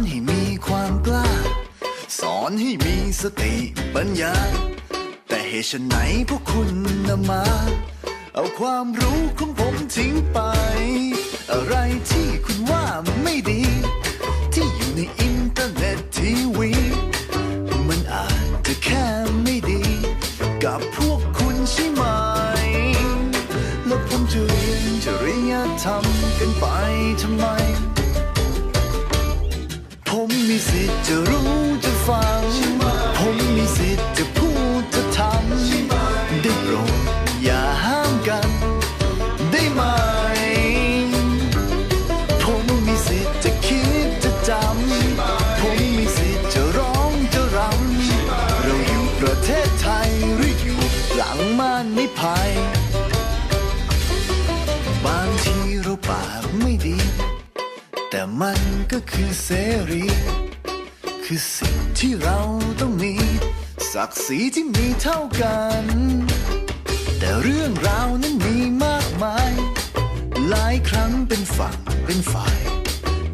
อนให้มีความกล้า สอนให้มีสติปัญญา แต่เหตุฉนไหนพวกคุณนำมา เอาความรู้ของผมทิ้งไป อะไรที่คุณว่าไม่ดี ที่อยู่ในอินเทอร์เน็ตทีวี มันอาจจะแค่ไม่ดี กับพวกคุณใช่ไหม แล้วผมจะเรียนจะริยธรรมกันไปทำไม ผมมีสิทธิ์จะรู้จะฟัง ผมมีสิทธิ์จะพูดจะทำได้โปรดอย่าห้ามกันได้ไหม ผมมีสิทธิ์จะคิดจะจำ ผมมีสิทธิ์จะร้องจะรำ เราอยู่ประเทศไทยหรืออยู่หลังม่านนิภัยบางทีเราปากไม่ดี แต่มันก็คือเสรี คือสิ่งที่เราต้องมี ศักดิ์ศรีที่มีเท่ากัน แต่เรื่องราวนั้นมีมากมาย หลายครั้งเป็นฝั่งเป็นฝ่าย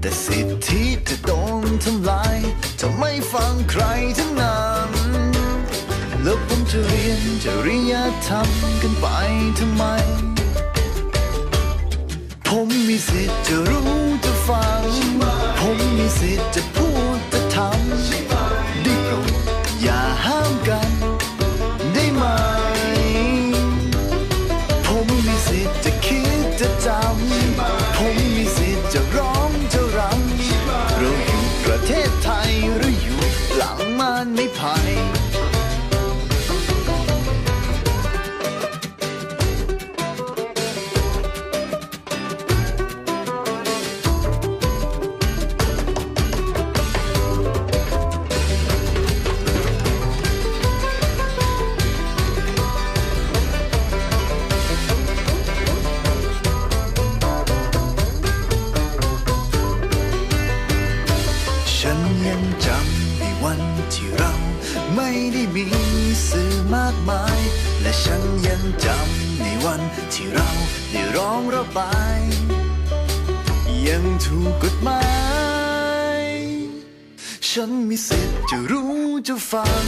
แต่สิทธิจะโดนทำลาย จะไม่ฟังใครทั้งนั้นแล้วผมจะเรียนจะริยธรรมกันไปทำไม ผมมีสิทธิ์จะรู้ ฟัง ผมมีสิทธิ์จะพูดจะทำได้โปรดอย่าห้ามกัน ได้ไหม ผมมีสิทธิ์จะคิดจะจำ ผมมีสิทธิ์จะร้องจะรำเราอยู่ประเทศไทยหรืออยู่หลังม่านไม่ภัย ฉันยังจำในวันที่เรา ไม่ได้มีสื่อมากมาย และฉันยังจำในวันที่เราได้ร้องระบาย ยังถูกกฎหมาย ฉันมีสิทธิ์จะรู้จะฟัง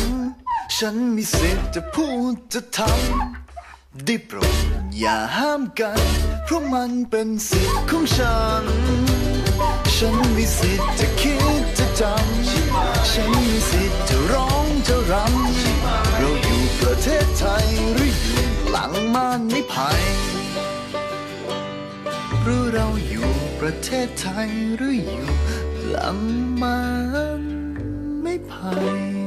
ฉันมีสิทธิ์จะพูดจะทำได้โปรดอย่าห้ามกัน เพราะมันเป็นสิทธิ์ของฉัน ฉันมีสิทธิ์จะคิด จำฉันมีสิทธิ์จะร้องจะรำเราอยู่ประเทศไทยหรืออยู่หลังม่านนิภัยหรือเราอยู่ประเทศไทยหรืออยู่หลังม่านไม่ภัย